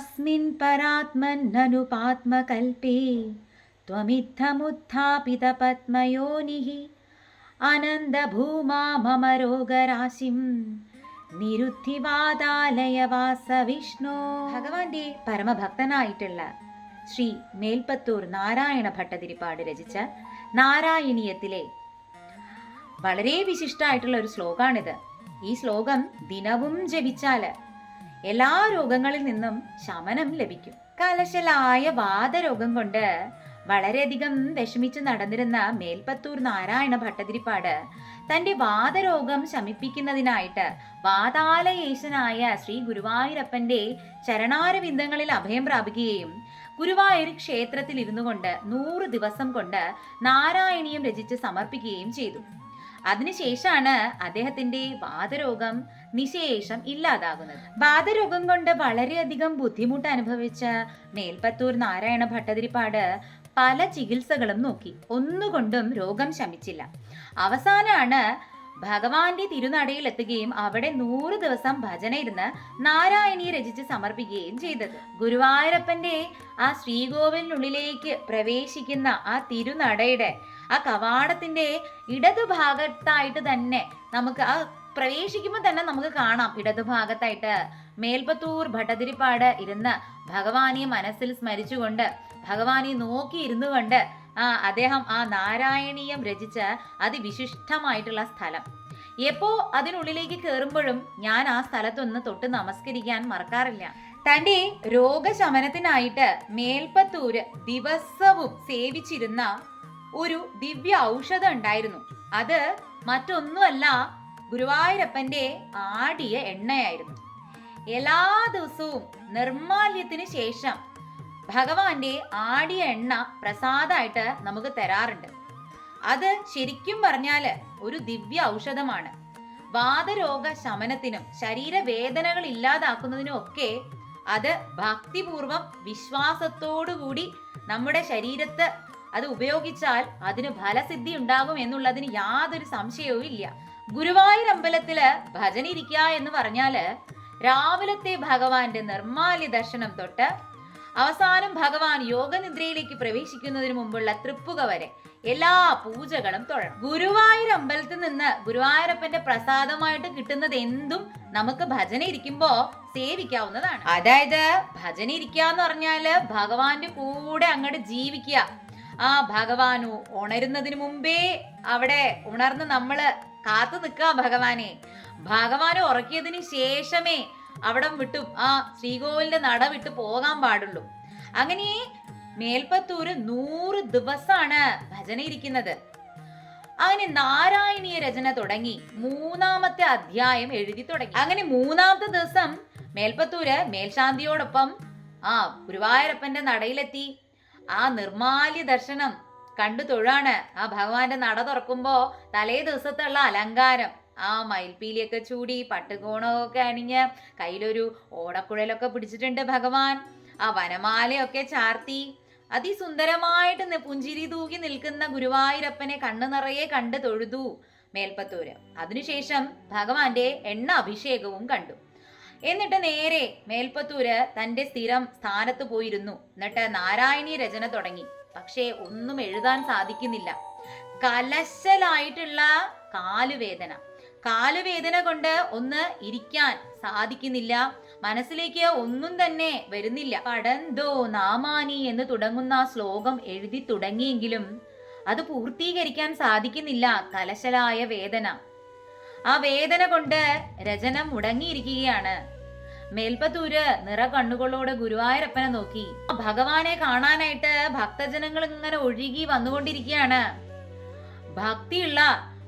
अस्मिन् परात्मन्ननुपात्मकल्पे त्वमित्थमुत्थापितपद्मयोनिः अनन्दभूमा मम रोगराशिं നിരുദ്ധിവാതാലയ വാസ വിഷ്ണു ഭഗവാന്റെ പരമഭക്തനായിട്ടുള്ള ശ്രീ മേൽപ്പത്തൂർ നാരായണ ഭട്ടതിരിപ്പാട് രചിച്ച നാരായണീയത്തിലെ വളരെ വിശിഷ്ടമായിട്ടുള്ള ഒരു ശ്ലോകാണിത് ഈ ശ്ലോകം ദിനവും ജപിച്ചാൽ എല്ലാ രോഗങ്ങളിൽ നിന്നും ശമനം ലഭിക്കും. കലശലായ വാദരോഗം കൊണ്ട് വളരെയധികം വിഷമിച്ച് നടന്നിരുന്ന മേൽപ്പത്തൂർ നാരായണ ഭട്ടതിരിപ്പാട് തന്റെ വാദരോഗം ശമിപ്പിക്കുന്നതിനായിട്ട് വാതാലയേശനായ ശ്രീ ഗുരുവായൂരപ്പന്റെ ചരണാരവിന്ദങ്ങളിൽ അഭയം പ്രാപിക്കുകയും ഗുരുവായൂർ ക്ഷേത്രത്തിൽ ഇരുന്നു കൊണ്ട് നൂറ് ദിവസം കൊണ്ട് നാരായണീയം രചിച്ച് സമർപ്പിക്കുകയും ചെയ്തു. അതിനുശേഷമാണ് അദ്ദേഹത്തിന്റെ വാദരോഗം നിശേഷം ഇല്ലാതാകുന്നത്. ബാധരോഗം കൊണ്ട് വളരെയധികം ബുദ്ധിമുട്ട് അനുഭവിച്ച മേൽപ്പത്തൂർ നാരായണ ഭട്ടതിരിപ്പാട് പല ചികിത്സകളും നോക്കി. ഒന്നുകൊണ്ടും രോഗം ശമിച്ചില്ല. അവസാനമാണ് ഭഗവാന്റെ തിരുനടയിൽ എത്തുകയും അവിടെ നൂറ് ദിവസം ഭജന ഇരുന്ന് നാരായണി രചിച്ച് സമർപ്പിക്കുകയും ചെയ്തത്. ഗുരുവായൂരപ്പന്റെ ആ ശ്രീകോവിലിനുള്ളിലേക്ക് പ്രവേശിക്കുന്ന ആ തിരുനടയുടെ ആ കവാടത്തിന്റെ ഇടതുഭാഗത്തായിട്ട് തന്നെ നമുക്ക് ആ പ്രവേശിക്കുമ്പോൾ തന്നെ നമുക്ക് കാണാം. ഇടതുഭാഗത്തായിട്ട് മേൽപ്പത്തൂർ ഭട്ടതിരിപ്പാട് ഇരുന്ന് ഭഗവാനെ മനസ്സിൽ സ്മരിച്ചുകൊണ്ട് ഭഗവാനെ നോക്കി ഇരുന്നു കൊണ്ട് ആ അദ്ദേഹം ആ നാരായണീയം രചിച്ച അതിവിശിഷ്ടമായിട്ടുള്ള സ്ഥലം. എപ്പോ അതിനുള്ളിലേക്ക് കയറുമ്പോഴും ഞാൻ ആ സ്ഥലത്തൊന്ന് തൊട്ട് നമസ്കരിക്കാൻ മറക്കാറില്ല. തന്റെ രോഗശമനത്തിനായിട്ട് മേൽപ്പത്തൂര് ദിവസവും സേവിച്ചിരുന്ന ഒരു ദിവ്യ ഔഷധം ഉണ്ടായിരുന്നു. അത് മറ്റൊന്നുമല്ല ഗുരുവായൂരപ്പന്റെ ആടിയ എണ്ണയായിരുന്നു. എല്ലാ ദിവസവും നിർമാല്യത്തിന് ശേഷം ഭഗവാന്റെ ആടിയ എണ്ണ പ്രസാദമായിട്ട് നമുക്ക് തരാറുണ്ട്. അത് ശരിക്കും പറഞ്ഞാൽ ഒരു ദിവ്യ ഔഷധമാണ്. വാതരോഗ ശമനത്തിനും ശരീരവേദനകൾ ഇല്ലാതാക്കുന്നതിനും ഒക്കെ അത് ഭക്തിപൂർവം വിശ്വാസത്തോടുകൂടി നമ്മുടെ ശരീരത്ത് അത് ഉപയോഗിച്ചാൽ അതിന് ഫലസിദ്ധി ഉണ്ടാകും എന്നുള്ളതിന് യാതൊരു സംശയവും ഇല്ല ഗുരുവായൂർ അമ്പലത്തിൽ ഭജന ഇരിക്കുക എന്ന് പറഞ്ഞാൽ രാവിലത്തെ ഭഗവാന്റെ നിർമാല്യ ദർശനം തൊട്ട് അവസാനം ഭഗവാൻ യോഗനിദ്രയിലേക്ക് പ്രവേശിക്കുന്നതിന് മുമ്പുള്ള തൃപ്പുക വരെ എല്ലാ പൂജകളും തൊഴണം ഗുരുവായൂർ അമ്പലത്തിൽ നിന്ന് ഗുരുവായൂരപ്പന്റെ പ്രസാദമായിട്ട് കിട്ടുന്നത് എന്തും നമുക്ക് ഭജന ഇരിക്കുമ്പോ സേവിക്കാവുന്നതാണ്. അതായത് ഭജന ഇരിക്കുക എന്ന് പറഞ്ഞാൽ ഭഗവാന്റെ കൂടെ അങ്ങോട്ട് ജീവിക്കുക. ആ ഭഗവാനു ഉണരുന്നതിന് മുമ്പേ അവിടെ ഉണർന്ന് നമ്മൾ കാത്തു നിൽക്കുക ഭഗവാനെ. ഭഗവാനെ ഉറക്കിയതിന് ശേഷമേ അവിടം വിട്ടും ആ ശ്രീകോവിലിന്റെ നട വിട്ട് പോകാൻ പാടുള്ളൂ. അങ്ങനെ മേൽപ്പത്തൂര് നൂറ് ദിവസമാണ് ഭജന ഇരിക്കുന്നത്. അങ്ങനെ നാരായണീയ രചന തുടങ്ങി മൂന്നാമത്തെ അധ്യായം എഴുതി തുടങ്ങി. അങ്ങനെ മൂന്നാമത്തെ ദിവസം മേൽപ്പത്തൂര് മേൽശാന്തിയോടൊപ്പം ആ ഗുരുവായൂരപ്പന്റെ നടയിലെത്തി. ആ നിർമാല്യ ദർശനം കണ്ടു തൊഴാണ്. ആ ഭഗവാന്റെ നട തുറക്കുമ്പോ തലേ ദിവസത്തുള്ള അലങ്കാരം. ആ മയിൽപ്പീലിയൊക്കെ ചൂടി പട്ടുകോണമൊക്കെ അണിഞ്ഞ് കയ്യിലൊരു ഓടക്കുഴലൊക്കെ പിടിച്ചിട്ടുണ്ട് ഭഗവാൻ. ആ വനമാലയൊക്കെ ചാർത്തി അതിസുന്ദരമായിട്ട് പുഞ്ചിരി തൂകി നിൽക്കുന്ന ഗുരുവായൂരപ്പനെ കണ്ണു നിറയെ കണ്ട് തൊഴുതു മേൽപ്പത്തൂര്. അതിനുശേഷം ഭഗവാന്റെ എണ്ണ അഭിഷേകവും കണ്ടു. എന്നിട്ട് നേരെ മേൽപ്പത്തൂര് തന്റെ സ്ഥിരം സ്ഥാനത്ത് പോയിരുന്നു. എന്നിട്ട് നാരായണീ രചന തുടങ്ങി. പക്ഷേ ഒന്നും എഴുതാൻ സാധിക്കുന്നില്ല. കലശലായിട്ടുള്ള കാലുവേദന. കാലുവേദന കൊണ്ട് ഒന്ന് ഇരിക്കാൻ സാധിക്കുന്നില്ല. മനസ്സിലേക്ക് ഒന്നും തന്നെ വരുന്നില്ല. പടന്തോ നാമാനി എന്ന് തുടങ്ങുന്ന ശ്ലോകം എഴുതി തുടങ്ങിയെങ്കിലും അത് പൂർത്തീകരിക്കാൻ സാധിക്കുന്നില്ല. കലശലായ വേദന. ആ വേദന കൊണ്ട് രചന മുടങ്ങിയിരിക്കുകയാണ്. മേൽപ്പത്തൂര് നിറ കണ്ണുകളോട് ഗുരുവായൂരപ്പനെ നോക്കി. ഭഗവാനെ കാണാനായിട്ട് ഭക്തജനങ്ങൾ ഇങ്ങനെ ഒഴുകി വന്നുകൊണ്ടിരിക്കുകയാണ്. ഭക്തിയുള്ള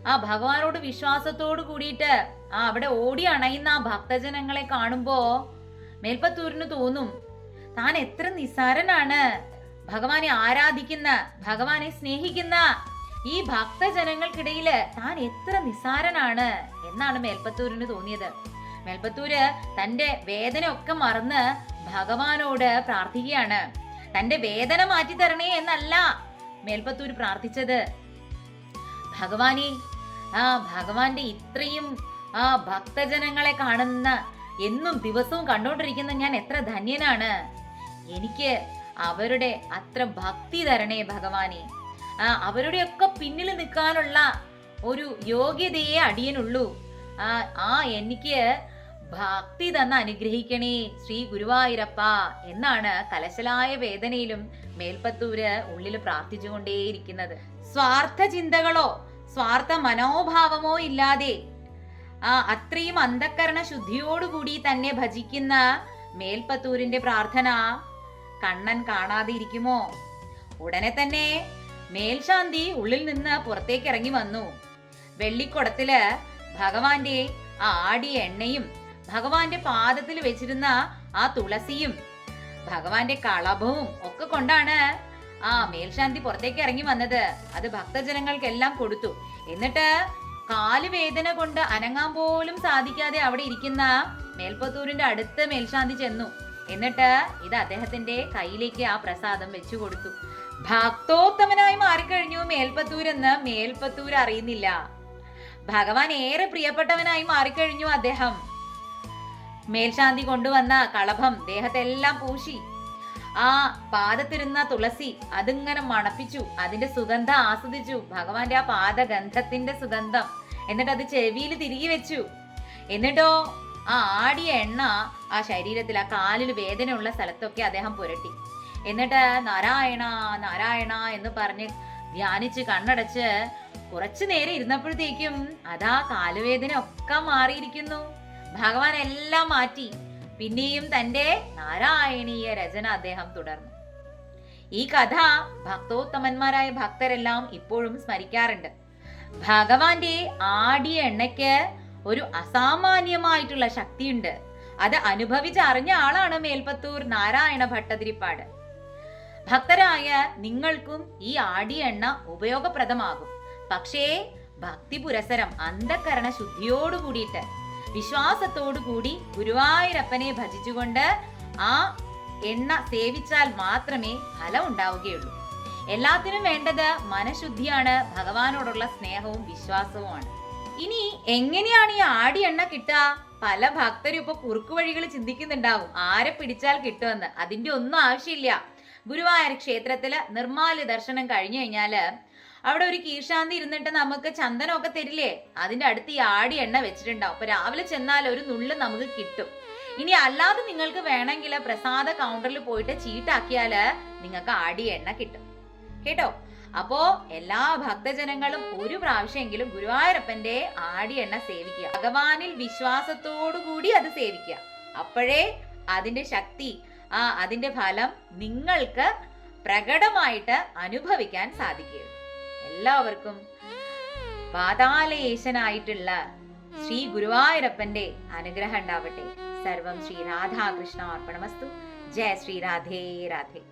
ആ ഭഗവാനോട് വിശ്വാസത്തോട് കൂടിയിട്ട് ആ അവിടെ ഓടി അണയുന്ന ആ ഭക്തജനങ്ങളെ കാണുമ്പോ മേൽപ്പത്തൂരിന് തോന്നും താൻ എത്ര നിസ്സാരനാണ്. ഭഗവാനെ ആരാധിക്കുന്ന ഭഗവാനെ സ്നേഹിക്കുന്ന ഈ ഭക്തജനങ്ങൾക്കിടയിൽ താൻ എത്ര നിസ്സാരനാണ് എന്നാണ് മേൽപ്പത്തൂരിന് തോന്നിയത്. മേൽപ്പത്തൂര് തന്റെ വേദന ഒക്കെ മറന്ന് ഭഗവാനോട് പ്രാർത്ഥിക്കുകയാണ്. തന്റെ വേദന മാറ്റി തരണേ എന്നല്ല മേൽപ്പത്തൂര് പ്രാർത്ഥിച്ചത്. ഭഗവാനെ ആ ഭഗവാന്റെ ഇത്രയും ആ ഭക്തജനങ്ങളെ കാണുന്ന എന്നും ദിവസവും കണ്ടോണ്ടിരിക്കുന്ന ഞാൻ എത്ര ധന്യനാണ്. എനിക്ക് അവരുടെ അത്ര ഭക്തി തരണേ ഭഗവാനെ. ആ അവരുടെയൊക്കെ പിന്നിൽ നിൽക്കാനുള്ള ഒരു യോഗ്യതയെ അടിയനുള്ളൂ. ആ എനിക്ക് ഭക്തി തന്ന് അനുഗ്രഹിക്കണേ ശ്രീ ഗുരുവായൂരപ്പ എന്നാണ് കലശലായ വേദനയിലും മേൽപ്പത്തൂര് ഉള്ളിൽ പ്രാർത്ഥിച്ചുകൊണ്ടേയിരിക്കുന്നത്. സ്വാർത്ഥ ചിന്തകളോ സ്വാർത്ഥ മനോഭാവമോ ഇല്ലാതെ ആ അത്രയും അന്ധക്കരണ ശുദ്ധിയോടുകൂടി തന്നെ ഭജിക്കുന്ന മേൽപ്പത്തൂരിന്റെ പ്രാർത്ഥന കണ്ണൻ കാണാതെ ഇരിക്കുമോ ഉടനെ തന്നെ മേൽശാന്തി ഉള്ളിൽ നിന്ന് പുറത്തേക്ക് ഇറങ്ങി വന്നു. വെള്ളിക്കുടത്തിൽ ഭഗവാന്റെ ആ ആടിയ എണ്ണയും ഭഗവാന്റെ പാദത്തിൽ വെച്ചിരുന്ന ആ തുളസിയും ഭഗവാന്റെ കളഭവും ഒക്കെ കൊണ്ടാണ് ആ മേൽശാന്തി പുറത്തേക്ക് ഇറങ്ങി വന്നത്. അത് ഭക്തജനങ്ങൾക്കെല്ലാം കൊടുത്തു. എന്നിട്ട് കാലുവേദന കൊണ്ട് അനങ്ങാൻ പോലും സാധിക്കാതെ അവിടെ ഇരിക്കുന്ന മേൽപ്പത്തൂരിന്റെ അടുത്ത് മേൽശാന്തി ചെന്നു. എന്നിട്ട് ഇത് അദ്ദേഹത്തിന്റെ കയ്യിലേക്ക് ആ പ്രസാദം വെച്ചു കൊടുത്തു. ഭക്തോത്തമനായി മാറിക്കഴിഞ്ഞു മേൽപ്പത്തൂരെന്ന് മേൽപ്പത്തൂർ അറിയുന്നില്ല. ഭഗവാൻ ഏറെ പ്രിയപ്പെട്ടവനായി മാറിക്കഴിഞ്ഞു അദ്ദേഹം. മേൽശാന്തി കൊണ്ടുവന്ന കളഭം ദേഹത്തെല്ലാം പൂശി. ആ പാദത്തിരുന്ന തുളസി അതിങ്ങനെ മണപ്പിച്ചു അതിന്റെ സുഗന്ധം ആസ്വദിച്ചു. ഭഗവാന്റെ ആ പാദഗന്ധത്തിന്റെ സുഗന്ധം. എന്നിട്ട് അത് ചെവിയിൽ തിരികെ വെച്ചു. എന്നിട്ടോ ആ ആടിയ എണ്ണ ആ ശരീരത്തിൽ ആ കാലിൽ വേദനയുള്ള സ്ഥലത്തൊക്കെ അദ്ദേഹം പുരട്ടി. എന്നിട്ട് നാരായണ നാരായണ എന്ന് പറഞ്ഞ് ധ്യാനിച്ച് കണ്ണടച്ച് കുറച്ചു നേരം ഇരുന്നപ്പോഴത്തേക്കും അതാ കാലുവേദന ഒക്കെ മാറിയിരിക്കുന്നു. ഭഗവാൻ എല്ലാം മാറ്റി പിന്നെയും തന്റെ നാരായണീയ രചന അദ്ദേഹം തുടർന്നു. ഈ കഥ ഭക്തോത്തമന്മാരായ ഭക്തരെല്ലാം ഇപ്പോഴും സ്മരിക്കാറുണ്ട്. ഭഗവാന്റെ ആടിയ എണ്ണയ്ക്ക് ഒരു അസാമാന്യമായിട്ടുള്ള ശക്തിയുണ്ട്. അത് അനുഭവിച്ചറിഞ്ഞ ആളാണ് മേൽപ്പത്തൂർ നാരായണ ഭട്ടതിരിപ്പാട്. ഭക്തരായ നിങ്ങൾക്കും ഈ ആടിയ എണ്ണ ഉപയോഗപ്രദമാകും. പക്ഷേ ഭക്തി പുരസരം അന്ധകരണ ശുദ്ധിയോടു കൂടിയിട്ട് വിശ്വാസത്തോടു കൂടി ഗുരുവായൂരപ്പനെ ഭജിച്ചുകൊണ്ട് ആ എണ്ണ സേവിച്ചാൽ മാത്രമേ ഫലം ഉണ്ടാവുകയുള്ളൂ. എല്ലാത്തിനും വേണ്ടത് മനഃശുദ്ധിയാണ് ഭഗവാനോടുള്ള സ്നേഹവും വിശ്വാസവുമാണ്. ഇനി എങ്ങനെയാണ് ഈ ആടി എണ്ണ കിട്ടുക? പല ഭക്തരും ഇപ്പൊ കുറുക്കു വഴികൾ ചിന്തിക്കുന്നുണ്ടാവും. ആരെ പിടിച്ചാൽ കിട്ടുമെന്ന്. അതിന്റെ ഒന്നും ആവശ്യമില്ല. ഗുരുവായൂർ ക്ഷേത്രത്തിൽ നിർമ്മാല്യ ദർശനം കഴിഞ്ഞു കഴിഞ്ഞാൽ അവിടെ ഒരു കീഴ്ശാന്തി ഇരുന്നിട്ട് നമുക്ക് ചന്ദനമൊക്കെ തരില്ലേ? അതിന്റെ അടുത്ത് ഈ ആടി എണ്ണ വെച്ചിട്ടുണ്ടാവും. അപ്പൊ രാവിലെ ചെന്നാൽ ഒരു നുള്ള് നമുക്ക് കിട്ടും. ഇനി അല്ലാതെ നിങ്ങൾക്ക് വേണമെങ്കിൽ പ്രസാദ കൗണ്ടറിൽ പോയിട്ട് ചീട്ടാക്കിയാൽ നിങ്ങൾക്ക് ആടി എണ്ണ കിട്ടും. കേട്ടോ? അപ്പോ എല്ലാ ഭക്തജനങ്ങളും ഒരു പ്രാവശ്യമെങ്കിലും ഗുരുവായൂരപ്പന്റെ ആടി എണ്ണ സേവിക്കുക. ഭഗവാനിൽ വിശ്വാസത്തോടു കൂടി അത് സേവിക്കുക. അപ്പോഴേ അതിന്റെ ശക്തി ആ അതിന്റെ ഫലം നിങ്ങൾക്ക് പ്രകടമായിട്ട് അനുഭവിക്കാൻ സാധിക്കുകയുള്ളൂ. എല്ലാവർക്കും പാതാളയേശനായിട്ടുള്ള ശ്രീ ഗുരുവായൂരപ്പന്റെ അനുഗ്രഹം ഉണ്ടാവട്ടെ സർവം ശ്രീ രാധാകൃഷ്ണ അർപ്പണമസ്തു ജയ ശ്രീ രാധേ രാധേ